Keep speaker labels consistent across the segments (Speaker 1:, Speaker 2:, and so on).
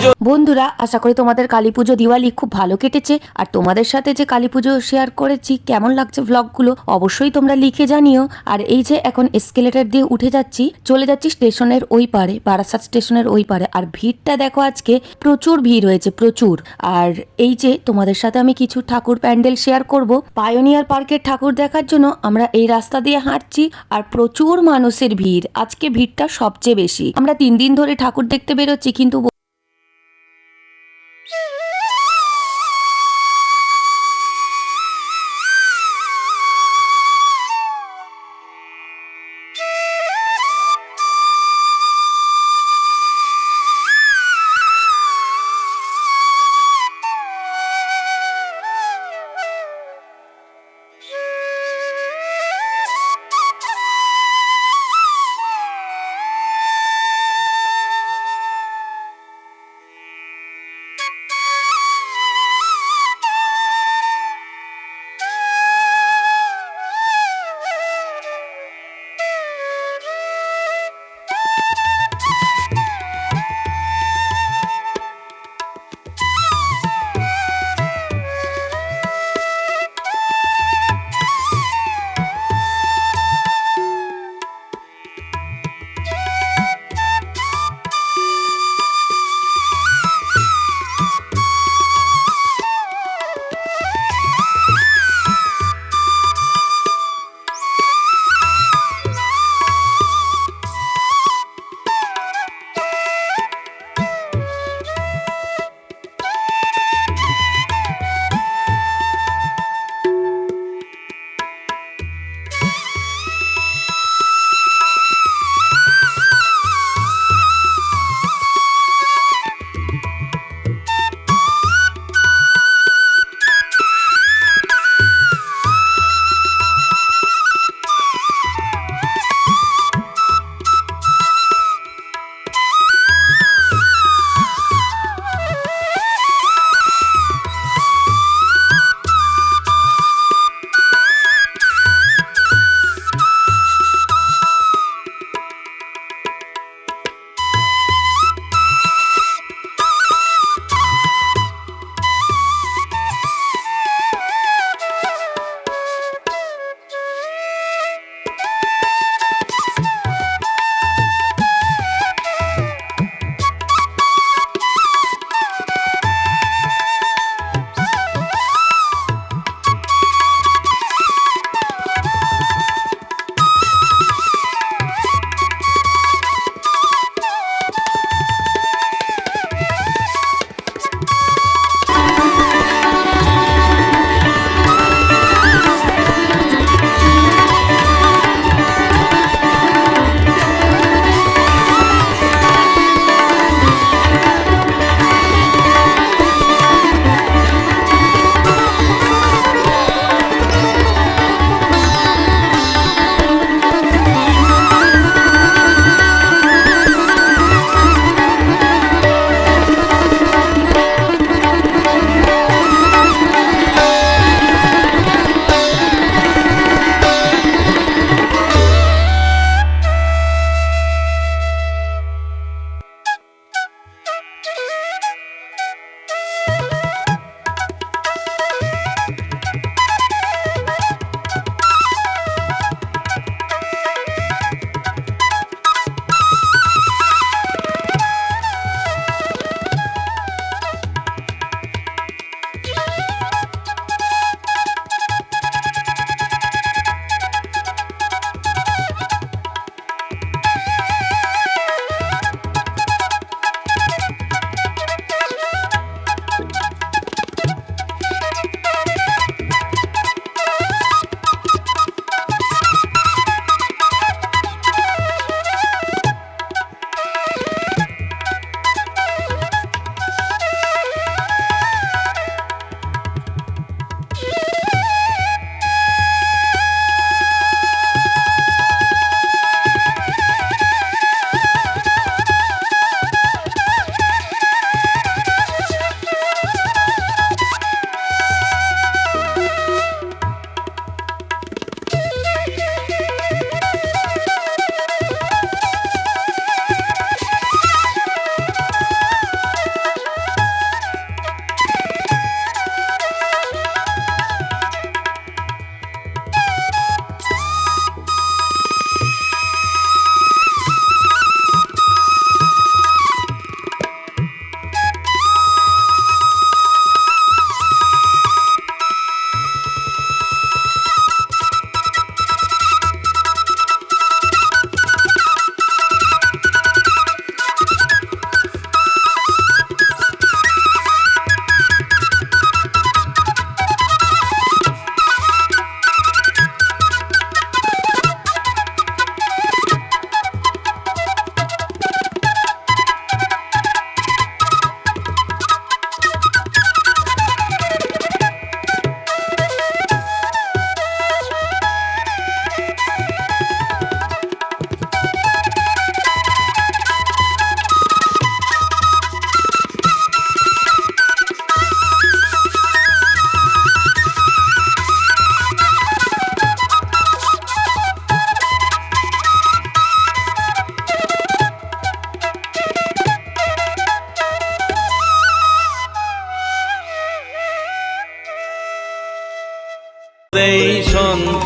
Speaker 1: পুজো
Speaker 2: বন্ধুরা, আশা করি তোমাদের কালী পুজো, দিওয়ালি খুব ভালো কেটেছে। আর তোমাদের সাথে যে কালী পুজো শেয়ার করেছি, কেমন লাগছে ভ্লগগুলো অবশ্যই তোমরা লিখে জানিও। আর এই যে এখন এসকেলেটার দিয়ে উঠে যাচ্ছি, চলে যাচ্ছি স্টেশনের ওই পারে, বারাসাত স্টেশনের ওই পারে। আর ভিড়টা দেখো আজকে, প্রচুর ভিড় হয়েছে, প্রচুর। আর এই যে তোমাদের সাথে আমি কিছু ঠাকুর প্যান্ডেল শেয়ার করব। পায়োনিয়ার পার্কের ঠাকুর দেখার জন্য আমরা এই রাস্তা দিয়ে হাঁটছি, আর প্রচুর মানুষের ভিড়। আজকে ভিড়টা সবচেয়ে বেশি। আমরা তিন দিন ধরে ঠাকুর দেখতে বেরোচ্ছি, কিন্তু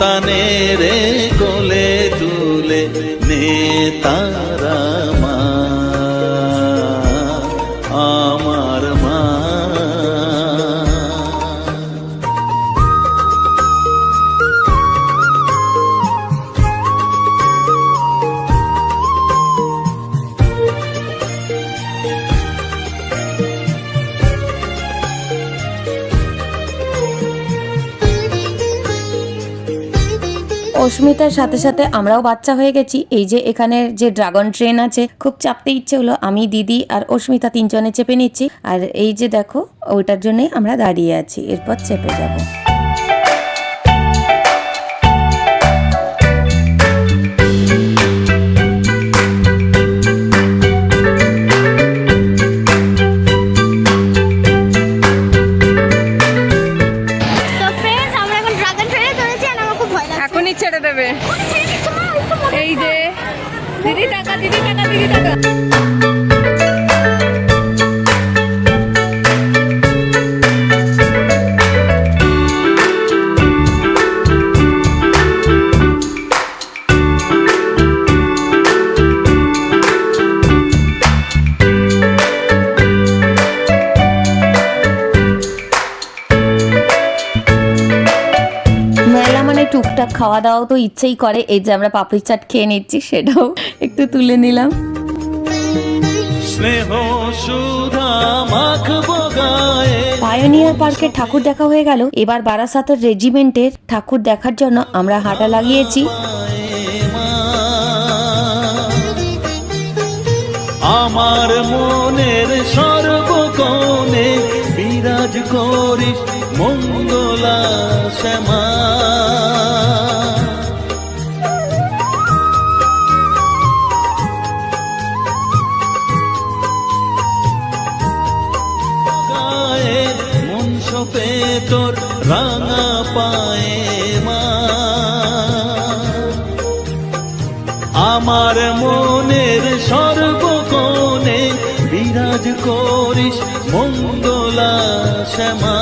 Speaker 1: ताने
Speaker 2: অস্মিতার সাথে সাথে আমরাও বাচ্চা হয়ে গেছি। এই যে এখানে যে ড্রাগন ট্রেন আছে, খুব চাপতে ইচ্ছে হলো। আমি, দিদি আর অস্মিতা তিনজনে চেপে নিচ্ছি। আর এই যে দেখো, ওইটার জন্যই আমরা দাঁড়িয়ে আছি। এরপর চেপে যাব।
Speaker 3: এই যে দিদি টাকা দিদি টাকা দিদি টাকা।
Speaker 2: টুকটাক খাওয়া দাওয়াও তো ইচ্ছেই করে। এই যে আমরা পাপড়ি চাট খেয়ে নিচ্ছি সেটাও একটু তুলে নিলাম। পায়োনিয়ার পার্কের ঠাকুর দেখা হয়ে গেল। এবার বারাসাতের রেজিমেন্টের ঠাকুর দেখার জন্য আমরা হাঁটা লাগিয়েছি।
Speaker 1: আমার মনের সর্বকোণে বিরাজ করিস। মঙ্গলা শ্যামা মন সপে তোর রাঙা পায়ে মা। আমার মনের সর্বকোণে বিরাজ করিস মঙ্গলা শ্যামা।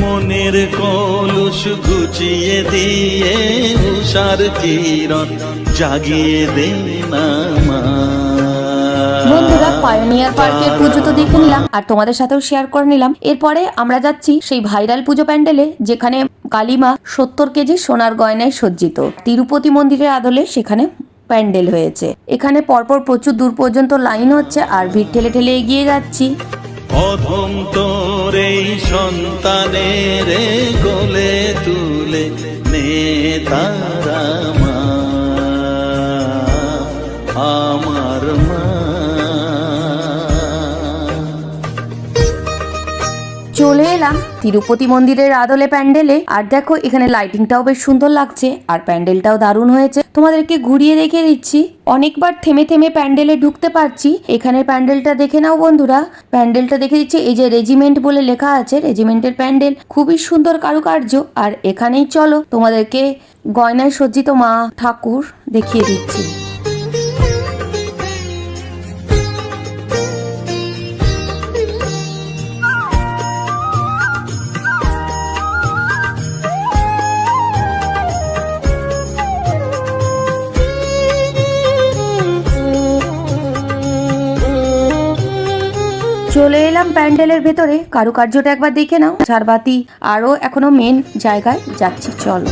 Speaker 1: মনের কলুষ ঘুচিয়ে দিয়ে উষার কিরণ জাগিয়ে দে মা।
Speaker 2: পায়োনিয়ার পার্কের পুজো তো দেখে নিলাম, আর তোমাদের সাথেও শেয়ার করে নিলাম। এরপরে আমরা যাচ্ছি সেই ভাইরাল পুজো প্যান্ডেলে, যেখানে কালিমা সত্তর কেজি সোনার গয়নায় সজ্জিত। তিরুপতি মন্দিরের আদলে সেখানে প্যান্ডেল হয়েছে। এখানে পরপর প্রচুর দূর পর্যন্ত লাইন হচ্ছে আর ভিড় ঠেলে ঠেলে এগিয়ে যাচ্ছি।
Speaker 1: সন্তানের কোলে তুলে নে
Speaker 2: চলে এলাম। তিরুপতি মন্দিরের আদলে প্যান্ডেলে। আর দেখো, এখানে লাইটিংটাও বেশ সুন্দর লাগছে। আর প্যান্ডেলটাও দারুণ হয়েছে। তোমাদেরকে ঘুরিয়ে রেখে দিচ্ছি। অনেকবার থেমে থেমে প্যান্ডেলে ঢুকতে পারছি। এখানে প্যান্ডেলটা দেখে নাও বন্ধুরা। প্যান্ডেলটা দেখে দিচ্ছি, এই যে রেজিমেন্ট বলে লেখা আছে রেজিমেন্টের প্যান্ডেল। খুবই সুন্দর কারুকার্য। আর এখানেই চলো, তোমাদেরকে গয়নায় সজ্জিত মা ঠাকুর দেখিয়ে দিচ্ছি। চলে এলাম প্যান্ডেলের ভেতরে। কারুকার্যটা একবার দেখে নাও। ঝাড়বাতি আরও এখনও মেন জায়গায় যাচ্ছি। চলো।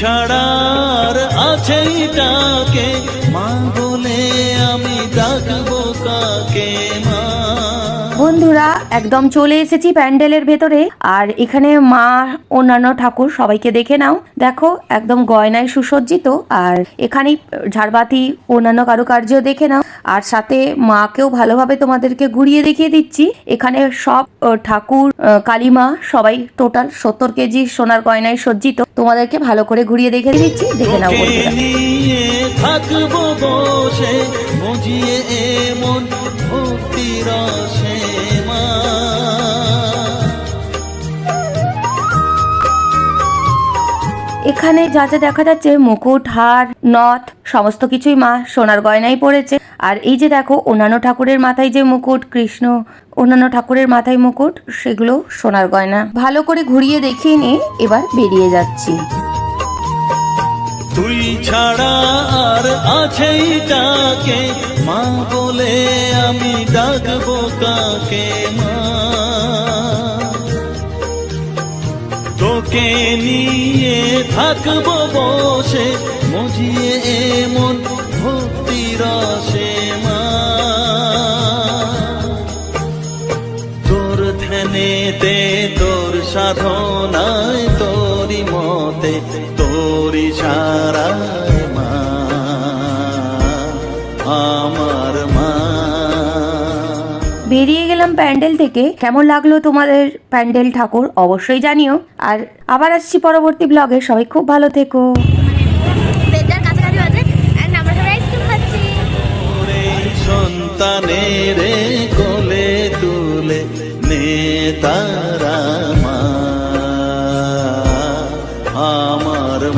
Speaker 1: ছাড়ার আছে তাকে মা বলে আমি ডাকবো মা
Speaker 2: বন্ধুরা একদম চলে এসেছি প্যান্ডেলের ভেতরে। আর এখানে মা অন্যান্য ঠাকুর সবাইকে দেখে নাও। দেখো একদম গয়নায় সুসজ্জিত। আর এখানে ঝাড়বাতি অন্যান্য কারুকার্য দেখে নাও। আর সাথে মাকেও ভালোভাবে তোমাদেরকে ঘুরিয়ে দেখিয়ে দিচ্ছি। এখানে সব ঠাকুর কালীমা সবাই টোটাল সত্তর কেজি সোনার গয়নায় সজ্জিত। তোমাদেরকে ভালো করে ঘুরিয়ে দেখে দিচ্ছি। দেখে নাও
Speaker 1: থাকব বসে এমন ভক্তি রসে
Speaker 2: এখানে যা যা দেখা যাচ্ছে, মুকুট, হার, নথ, সমস্ত কিছুই মা সোনার গয়নাই পড়েছে আর এই যে দেখো, অন্যান্য ঠাকুরের মাথায় যে মুকুট, কৃষ্ণ, অন্যান্য ঠাকুরের মাথায় মুকুট, সেগুলো সোনার গয়না। ভালো করে ঘুরিয়ে দেখিয়ে নিয়ে এবার বেরিয়ে যাচ্ছি।
Speaker 1: তুই ছাড়া আর আছেই তাকে মা বলে আমি ডাকবো কাকে মা? তোকে নিয়ে থাকব বসে, মজিয়ে এমন ভক্তি রসে মা। তোর ধ্যানেতে, তোর সাধনায় তোরি মতে তোরি সারায়
Speaker 2: বেরিয়ে গেলাম প্যান্ডেল থেকে। কেমন লাগল তোমাদের প্যান্ডেল ঠাকুর? অবশ্যই জানিও। আর আবার আসছি পরবর্তী ব্লগে সবাই খুব ভালো থেকো।
Speaker 1: সন্তানের কোলে তুলে নে তারা।